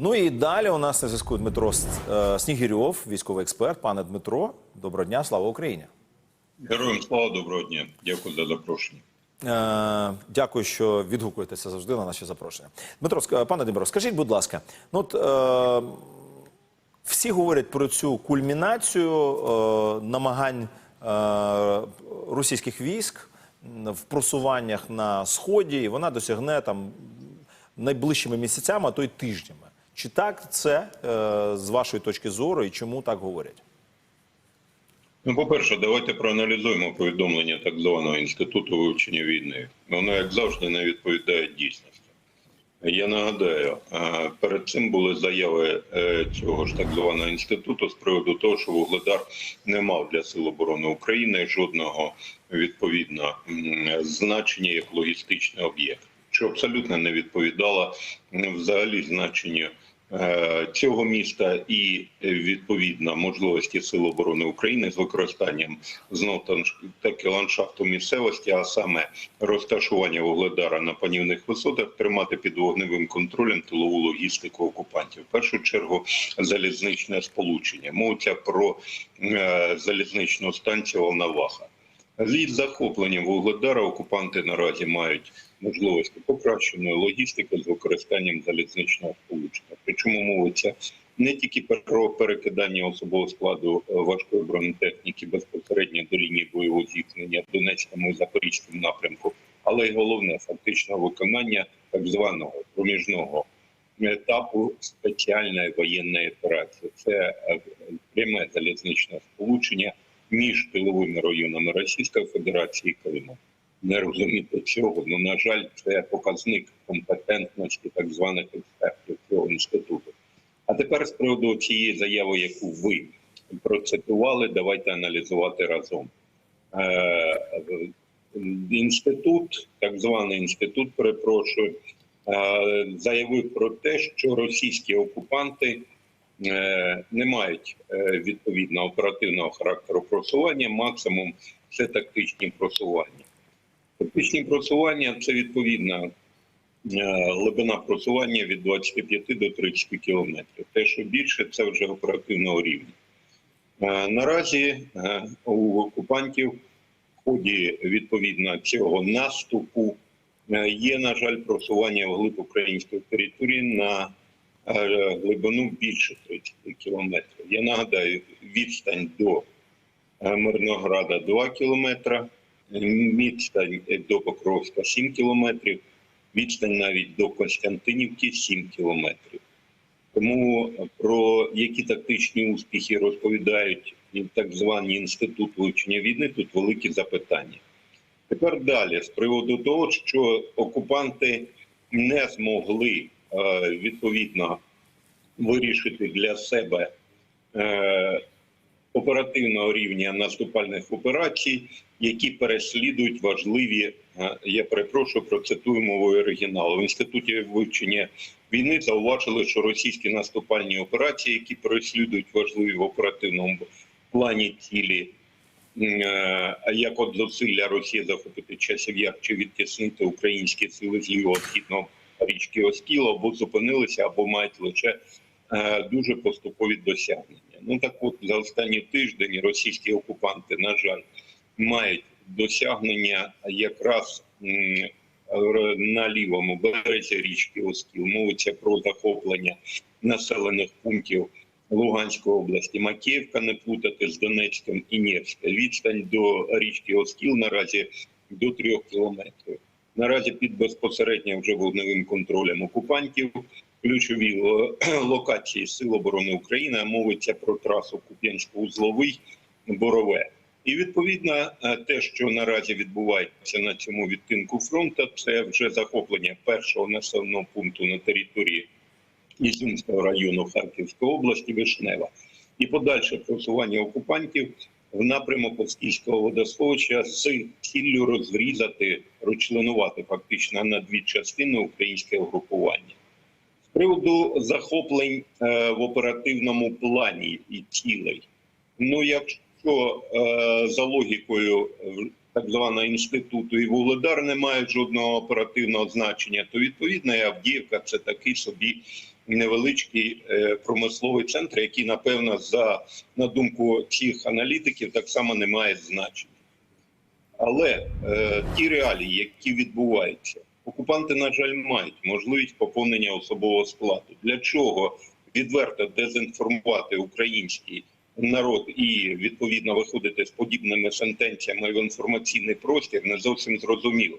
Ну і далі у нас на зв'язку Дмитро е, Снігирьов, військовий експерт. Пане Дмитро, доброго дня, слава Україні. Героям слава доброго дня. Дякую за запрошення. Е, дякую, що відгукуєтеся завжди на наші запрошення. Дмитро, пане Дмитро, скажіть, будь ласка, ну от е, всі говорять про цю кульмінацію е, намагань е, російських військ в просуваннях на сході, і вона досягне там найближчими місяцями, а то й тижнями. Чи так це е, з вашої точки зору, і чому так говорять? Ну, по-перше, давайте проаналізуємо повідомлення так званого інституту вивчення війни. Воно, як завжди, не відповідає дійсності. Я нагадаю, е, перед цим були заяви е, цього ж так званого інституту з приводу того, що Вугледар не мав для Сил оборони України жодного відповідно значення як логістичний об'єкт, що абсолютно не відповідало взагалі значенню цього міста і е, відповідно можливості Сил оборони України з використанням знов таки ландшафту місцевості, а саме розташування вугледара на панівних висотах, тримати під вогневим контролем тилову логістику окупантів. В першу чергу залізничне сполучення. Мовиться про е, залізничну станцію Волноваха. З захопленням вугледара окупанти наразі мають можливості покращеної логістики з використанням залізничного сполучення. Причому мовиться не тільки про перекидання особового складу е, важкої бронетехніки безпосередньо до лінії бойового зіткнення в Донецькому і Запорізькому напрямку, але й головне фактично виконання так званого проміжного етапу спеціальної воєнної операції. Це е, пряме залізничне сполучення між тиловими районами Російської Федерації і Криму. Не розуміти цього. Ну на жаль, це показник компетентності так званих експертів цього інституту. А тепер з приводу цієї заяви, яку ви процитували, давайте аналізувати разом. Е, інститут, так званий інститут, перепрошую, е, заявив про те, що російські окупанти не мають е, відповідно оперативного характеру просування, максимум це тактичні просування. Тактичні просування це відповідна е, глибина просування від 25 до 30 кілометрів. Те, що більше, це вже оперативного рівня. Е, Наразі е, у окупантів в ході відповідно цього наступу е, є, на жаль, просування вглиб української території на е, глибину більше 30 кілометрів. Я нагадаю, відстань до е, Мирнограда 2 кілометри, відстань до Покровська 7 кілометрів, відстань навіть до Константинівки 7 кілометрів. Тому про які тактичні успіхи розповідають так звані інститут вивчення війни, тут великі запитання. Тепер далі з приводу того, що окупанти не змогли е, відповідно вирішити для себе е, оперативного рівня наступальних операцій, які переслідують важливі. е, Я перепрошую, процитую мовою оригіналу. В інституті вивчення війни зауважили, що російські наступальні операції, які переслідують важливі в оперативному плані цілі, е, як от зусилля Росії захопити часів яр чи відтіснити українські сили з лівого східного річки Оскіл, або зупинилися, або мають лише е, дуже поступові досягнення. Ну так от за останні тиждень російські окупанти, на жаль, мають досягнення якраз на лівому березі річки Оскіл. Мовиться про захоплення населених пунктів Луганської області. Макіївка не плутати з Донецьком і Невська. Відстань до річки Оскіл наразі до трьох кілометрів. Наразі під безпосередньо вже вогневим контролем окупантів. Ключові локації Сил оборони України мовиться про трасу Куп'янсько-Узловий Борове. І відповідно е, те, що наразі відбувається на цьому відтинку фронту, це вже захоплення першого населеного пункту на території Ізюмського району Харківської області Вишнева і подальше просування окупантів в напрямок Оскільського водосховища з ціллю розрізати, розчленувати фактично на дві частини українське угрупування. З приводу захоплень е, в оперативному плані і цілей. Ну, якщо е, за логікою е, так званого інституту і Вугледар не мають жодного оперативного значення, то відповідно Авдіївка це такий собі невеличкий е, промисловий центр, який, напевно, за на думку цих аналітиків, так само не має значення. Але е, ті реалії, які відбуваються, окупанти, на жаль, мають можливість поповнення особового складу. Для чого відверто дезінформувати український народ і відповідно виходити з подібними сентенціями в інформаційний простір, не зовсім зрозуміло.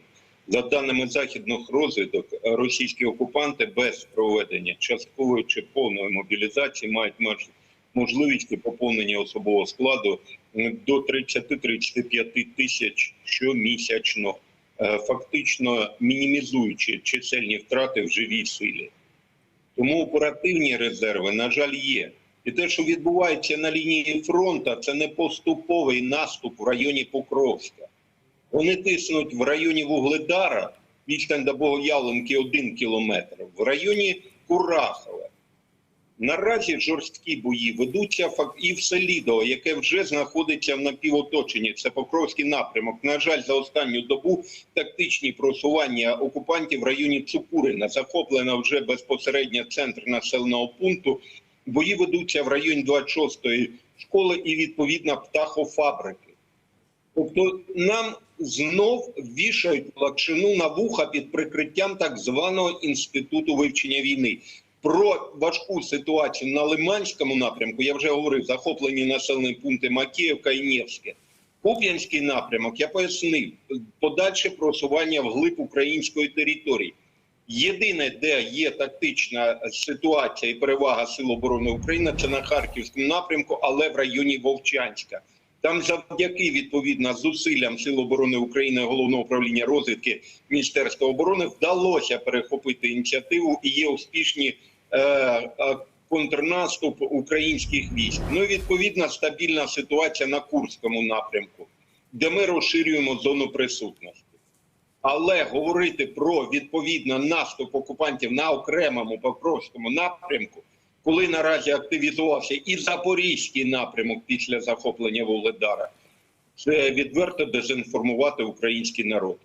За даними західних розвідок, російські окупанти без проведення часткової чи повної мобілізації мають мож- можливість поповнення особового складу до 30-35 тисяч щомісячно, е, фактично мінімізуючи чисельні втрати в живій силі. Тому оперативні резерви, на жаль, є. І те, що відбувається на лінії фронту, це не поступовий наступ в районі Покровська. Вони тиснуть в районі Вугледара, відстань до Богоявленки один кілометр, в районі Курахове. Наразі жорсткі бої ведуться і в Селідово, яке вже знаходиться в напівоточенні. Це Покровський напрямок. На жаль, за останню добу тактичні просування окупантів в районі Цукурина захоплено вже безпосередньо центр населеного пункту. Бої ведуться в районі 26-ї школи і відповідно птахофабрики. Тобто нам знов вішають лакшину на вуха під прикриттям так званого інституту вивчення війни. Про важку ситуацію на Лиманському напрямку я вже говорив, захоплені населені пункти Макіївка і Нєвське. Куп'янський напрямок я пояснив подальше просування вглиб української території. Єдине, де є тактична ситуація і перевага Сил оборони України, це на Харківському напрямку, але в районі Вовчанська. Там завдяки відповідно зусиллям Сил оборони України головного управління розвідки Міністерства оборони вдалося перехопити ініціативу і є успішні е, контрнаступ українських військ. Ну і відповідно стабільна ситуація на Курському напрямку, де ми розширюємо зону присутності. Але говорити про відповідно наступ окупантів на окремому Покровському напрямку, коли наразі активізувався і Запорізький напрямок після захоплення Володара, це відверто дезінформувати український народ.